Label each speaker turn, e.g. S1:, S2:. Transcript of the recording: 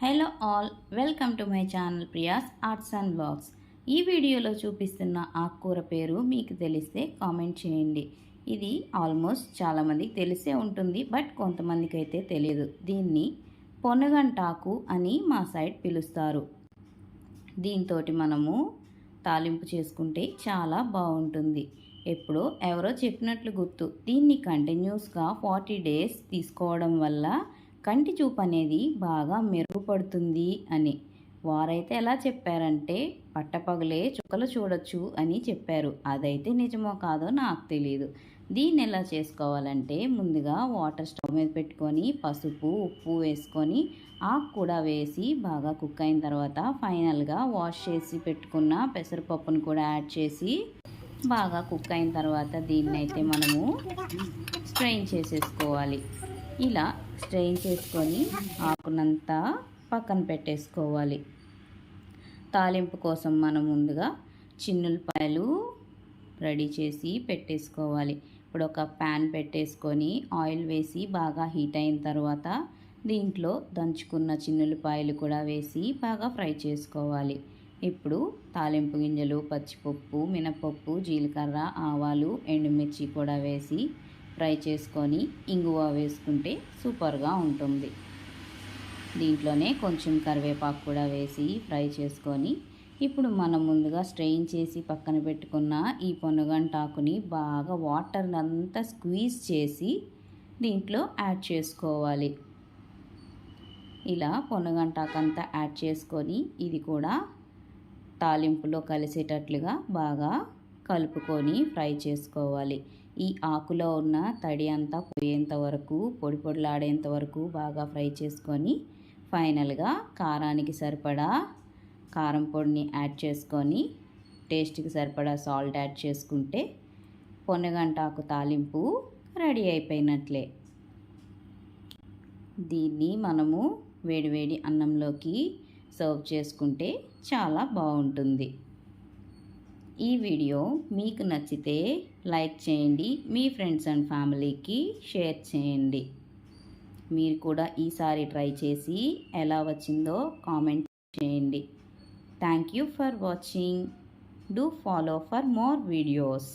S1: Hello all welcome to my channel Priya's arts and blogs ఈ వీడియోలో చూపిస్తున్న ఆకుకూర పేరు మీకు తెలిస్తే కామెంట్ చేయండి. ఇది ఆల్మోస్ట్ చాలామందికి తెలిసే ఉంటుంది బట్ కొంతమందికి అయితే తెలియదు దీన్ని పొనగంటాకు అని మా సైడ్ పిలుస్తారు. దీంతో మనము తాలింపు చేసుకుంటే చాలా బాగుంటుంది. ఎప్పుడో ఎవరో చెప్పినట్లు గుర్తు. దీన్ని కంటిన్యూస్గా ఫార్టీ డేస్ తీసుకోవడం వల్ల కంటి చూపు అనేది బాగా మెరుగుపడుతుంది అని. వారైతే ఎలా చెప్పారంటే పట్టపగలే చుక్కలు చూడొచ్చు అని చెప్పారు. అదైతే నిజమో కాదో నాకు తెలియదు దీన్ని ఎలా చేసుకోవాలంటే ముందుగా వాటర్ స్టవ్ మీద పెట్టుకొని పసుపు ఉప్పు వేసుకొని ఆకు కూడా వేసి బాగా కుక్ అయిన తర్వాత ఫైనల్గా వాష్ చేసి పెట్టుకున్న పెసరపప్పును కూడా యాడ్ చేసి బాగా కుక్ అయిన తర్వాత దీన్ని అయితే మనము స్ట్రెయిన్ చేసేసుకోవాలి. ఇలా స్ట్రెయిన్ చేసుకొని ఆకునంతా పక్కన పెట్టేసుకోవాలి. తాలింపు కోసం మనం ముందుగా చిన్నులపాయలు రెడీ చేసి పెట్టేసుకోవాలి. ఇప్పుడు ఒక ప్యాన్ పెట్టేసుకొని ఆయిల్ వేసి బాగా హీట్ అయిన తర్వాత దీంట్లో దంచుకున్న చిన్నులపాయలు కూడా వేసి బాగా ఫ్రై చేసుకోవాలి. ఇప్పుడు తాలింపు గింజలు పచ్చిపప్పు మినపప్పు జీలకర్ర ఆవాలు ఎండుమిర్చి కూడా వేసి ఫ్రై చేసుకొని ఇంగువ వేసుకుంటే సూపర్గా ఉంటుంది. దీంట్లోనే కొంచెం కరివేపాకు కూడా వేసి ఫ్రై చేసుకొని ఇప్పుడు మనం ముందుగా స్ట్రెయిన్ చేసి పక్కన పెట్టుకున్న ఈ పొనగంటాకుని బాగా వాటర్ అంతా స్క్వీజ్ చేసి దీంట్లో యాడ్ చేసుకోవాలి. ఇలా పొనగంటాకంతా యాడ్ చేసుకొని ఇది కూడా తాలింపులో కలిసేటట్లుగా బాగా కలుపుకొని ఫ్రై చేసుకోవాలి. ఈ ఆకులో ఉన్న తడి అంతా పోయేంత వరకు పొడి పొడిలాడేంత వరకు బాగా ఫ్రై చేసుకొని ఫైనల్గా కారానికి సరిపడా కారం పొడిని యాడ్ చేసుకొని టేస్ట్కి సరిపడా సాల్ట్ యాడ్ చేసుకుంటే పొన్నగంటాకు తాలింపు రెడీ అయిపోయినట్లే. దీన్ని మనము వేడివేడి అన్నంలోకి సర్వ్ చేసుకుంటే చాలా బాగుంటుంది. ఈ వీడియో మీకు నచ్చితే లైక్ చేయండి మీ ఫ్రెండ్స్ అండ్ ఫ్యామిలీకి షేర్ చేయండి. మీరు కూడా ఈసారి ట్రై చేసి ఎలా వచ్చిందో కామెంట్ చేయండి. Thank you for watching. Do follow for more videos.